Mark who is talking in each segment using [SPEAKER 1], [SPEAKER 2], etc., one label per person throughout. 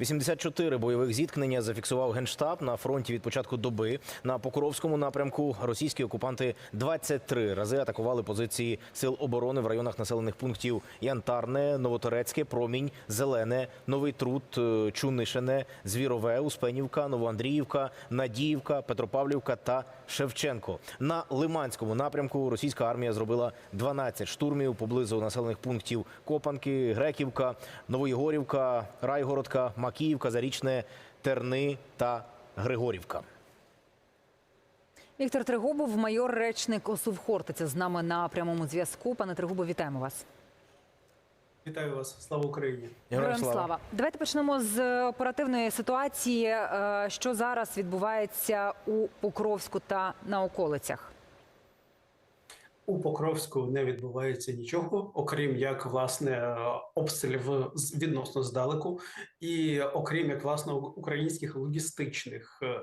[SPEAKER 1] 84 бойових зіткнення зафіксував генштаб на фронті від початку доби. На Покровському напрямку російські окупанти 23 рази атакували позиції сил оборони в районах населених пунктів Янтарне, Новоторецьке, Промінь, Зелене, Новий Труд, е, Чунишине, Звірове, Успенівка, Новоандріївка, Надіївка, Петропавлівка та Шевченко. На Лиманському напрямку російська армія зробила 12 штурмів поблизу населених пунктів Копанки, Греківка, Новоєгорівка, Райгородка, Макіївка, Зарічне, Терни та Григорівка.
[SPEAKER 2] Віктор Тригубов, майор речник ОСУВ Хортиця, з нами на прямому зв'язку. Пане Тригубов, вітаємо вас.
[SPEAKER 3] Вітаю вас, слава Україні.
[SPEAKER 2] Героям слава. Давайте почнемо з оперативної ситуації, е, що зараз відбувається у Покровську та на околицях.
[SPEAKER 3] У Покровську не відбувається нічого, окрім як власне е, обстрілів з- відносно здалеку, і окрім як власне українських логістичних е, е,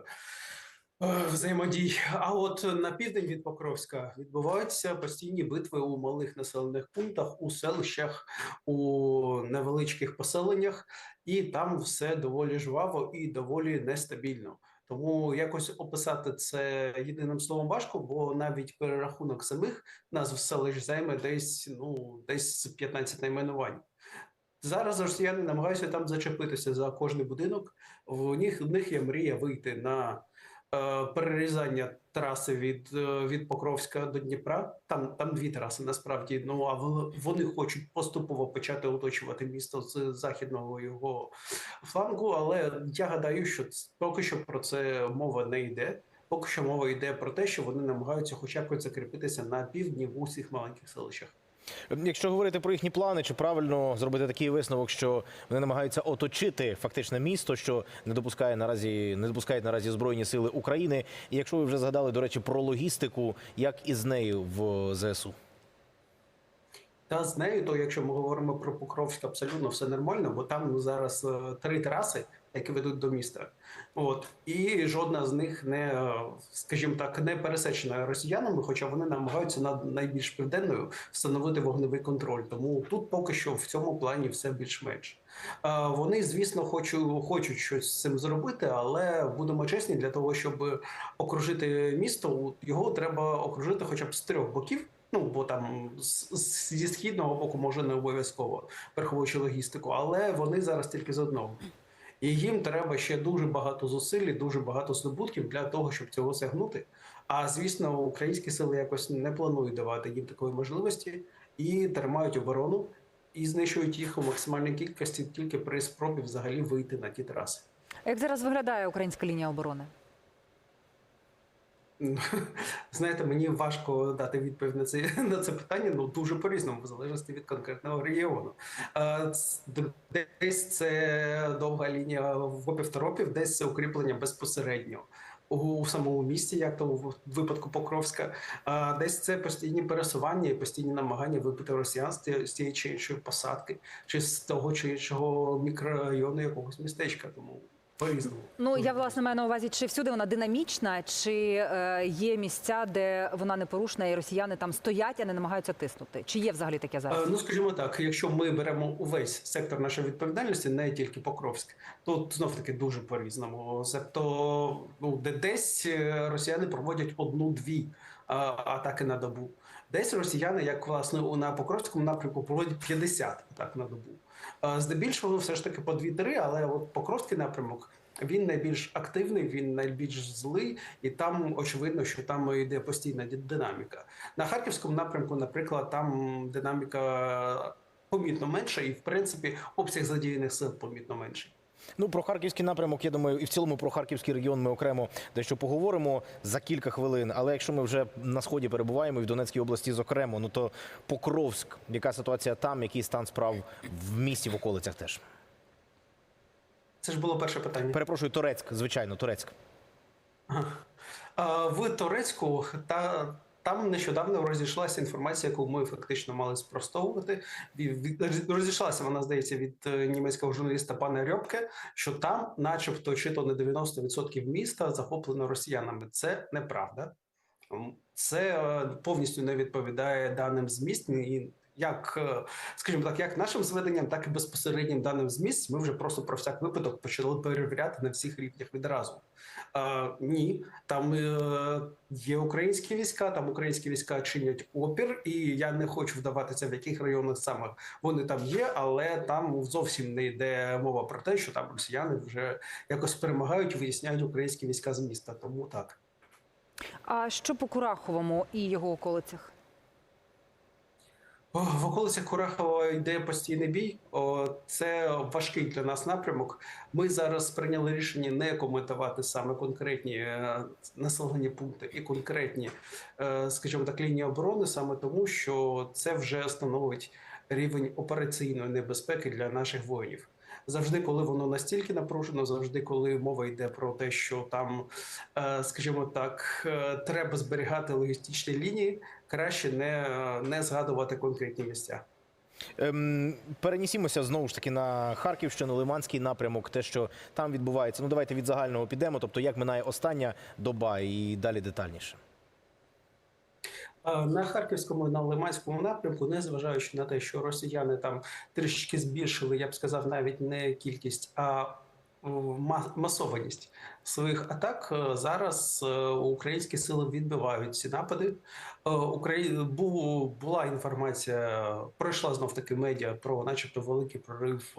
[SPEAKER 3] взаємодій. А от на південь від Покровська відбуваються постійні битви у малих населених пунктах, у селищах, у невеличких поселеннях, і там все доволі жваво і доволі нестабільно. Тому якось описати це єдиним словом важко, бо навіть перерахунок самих назв селищ займе десь ну десь 15 найменувань. Зараз росіяни намагаються там зачепитися за кожний будинок. В них в них є мрія вийти на е, перерізання траси від, е, від Покровська до Дніпра. Там там дві траси насправді. Ну а вони хочуть поступово почати оточувати місто з західного його флангу. Але я гадаю, що поки що про це мова не йде. Поки що мова йде про те, що вони намагаються хоча б закріпитися на півдні в усіх маленьких селищах.
[SPEAKER 1] Якщо говорити про їхні плани, чи правильно зробити такий висновок, що вони намагаються оточити фактичне місто, що не допускає наразі, не допускають наразі збройні сили України. І якщо ви вже згадали, до речі, про логістику, як із нею в ЗСУ?
[SPEAKER 3] Та з нею, то якщо ми говоримо про Покровськ, абсолютно все нормально, бо там ну, зараз е, три траси, які ведуть до міста. От і жодна з них не, е, скажімо так, не пересечена росіянами, хоча вони намагаються над найбільш південною встановити вогневий контроль. Тому тут поки що в цьому плані все більш-менш. Е, Вони, звісно, хочуть, хочуть щось з цим зробити, але будемо чесні, для того, щоб окружити місто, його треба окружити хоча б з трьох боків. Ну, бо там зі східного боку може не обов'язково, враховуючи логістику, але вони зараз тільки з одного. І їм треба ще дуже багато зусиль, і дуже багато здобутків для того, щоб цього сягнути. А звісно, українські сили якось не планують давати їм такої можливості і тримають оборону і знищують їх у максимальній кількості тільки при спробі взагалі вийти на ті траси.
[SPEAKER 2] Як зараз виглядає українська лінія оборони?
[SPEAKER 3] Знаєте, мені важко дати відповідь на це на це питання. Ну дуже по-різному, в залежності від конкретного регіону. Десь це довга лінія в півторопів, десь це укріплення безпосередньо. У самому місті, як то в випадку Покровська, десь це постійні пересування і постійні намагання вибити росіян з тієї чи іншої посадки, чи з того чи іншого мікрорайону якогось містечка. Тому по-різному.
[SPEAKER 2] Ну я власне маю на увазі, чи всюди вона динамічна, чи е, є місця, де вона непорушна, і росіяни там стоять, а не намагаються тиснути? Чи є взагалі таке
[SPEAKER 3] Е,
[SPEAKER 2] зараз?
[SPEAKER 3] Ну, скажімо так, якщо ми беремо увесь сектор нашої відповідальності, не тільки Покровськ, то знов таки дуже по-різному. Тобто, ну, де десь е, росіяни проводять одну-дві атаки на добу. Десь росіяни, як власне у- на Покровському напрямку, проводять 50 атак на добу. Здебільшого, все ж таки по 2-3, але от Покровський напрямок. Він найбільш активний, він найбільш злий, і там очевидно, що там йде постійна динаміка. На харківському напрямку, наприклад, там динаміка помітно менша, і в принципі обсяг задіяних сил помітно менший.
[SPEAKER 1] Ну про харківський напрямок, я думаю, і в цілому про харківський регіон ми окремо дещо поговоримо за кілька хвилин. Але якщо ми вже на сході перебуваємо і в Донецькій області, зокрема, ну то Покровськ, яка ситуація там, який стан справ в місті в околицях теж.
[SPEAKER 3] Це ж було перше питання.
[SPEAKER 1] Перепрошую, Торецьк, звичайно, Торецьк.
[SPEAKER 3] В Турецьку та там нещодавно розійшлася інформація, яку ми фактично мали спростовувати. Розійшлася вона, здається, від е, німецького журналіста пана Рьопке, що там, начебто, чи то не 90% міста захоплено росіянами. Це неправда. Це е, повністю не відповідає даним з міст і як, е, скажімо так, як нашим зведенням, так і безпосереднім даним з місць. Ми вже просто про всяк випадок почали перевіряти на всіх рівнях відразу. Е, ні, там е, є українські війська, там українські війська чинять опір, і я не хочу вдаватися, в яких районах саме вони там є, але там зовсім не йде мова про те, що там росіяни вже якось перемагають, виясняють українські війська з міста. Тому так.
[SPEAKER 2] А що по Кураховому і його околицях?
[SPEAKER 3] В околицях Курахова йде постійний бій. Це важкий для нас напрямок. Ми зараз прийняли рішення не коментувати саме конкретні е, населені пункти і конкретні, е, скажімо так, лінії оборони, саме тому, що це вже становить рівень операційної небезпеки для наших воїнів. Завжди, коли воно настільки напружено, завжди, коли мова йде про те, що там, е, скажімо так, треба зберігати логістичні лінії, краще не, не згадувати конкретні місця.
[SPEAKER 1] Ем, перенісімося знову ж таки на Харківщину, Лиманський напрямок, те, що там відбувається. Ну давайте від загального підемо. Тобто, як минає остання доба, і далі детальніше.
[SPEAKER 3] На харківському на Лиманському напрямку, незважаючи на те, що росіяни там трішечки збільшили, я б сказав, навіть не кількість, а масованість своїх атак. е, Зараз е, українські сили відбивають ці напади. Е, Украї... була інформація, пройшла знов таки медіа про, начебто, великий прорив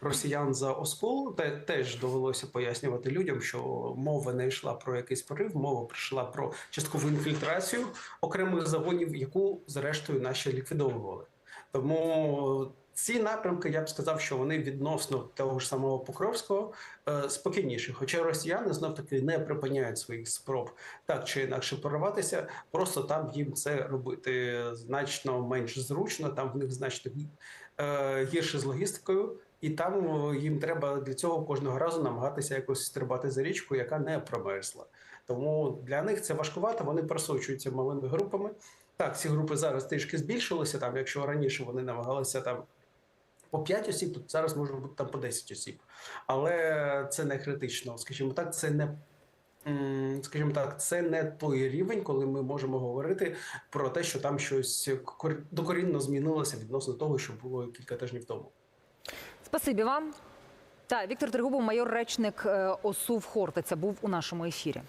[SPEAKER 3] росіян за Оскол. Те теж довелося пояснювати людям, що мова не йшла про якийсь прорив, мова прийшла про часткову інфільтрацію окремих загонів, яку зрештою наші ліквідовували. Тому ці напрямки я б сказав, що вони відносно того ж самого Покровського е, спокійніші. Хоча росіяни знов таки не припиняють своїх спроб так чи інакше прорватися, просто там їм це робити значно менш зручно, там в них значно е, гірше з логістикою. І там е, їм треба для цього кожного разу намагатися якось стрибати за річку, яка не промерзла. Тому для них це важкувато. Вони просочуються малими групами. Так, ці групи зараз трішки збільшилися. Там, якщо раніше вони намагалися там по 5 осіб, то зараз може бути там по 10 осіб. Але це не критично. Скажімо так, це не. Скажімо так, це не той рівень, коли ми можемо говорити про те, що там щось кор- докорінно змінилося відносно того, що було кілька тижнів тому.
[SPEAKER 2] Спасибі вам. Так, Віктор Тригубов, майор речник е, ОСУ в Хортиця, був у нашому ефірі.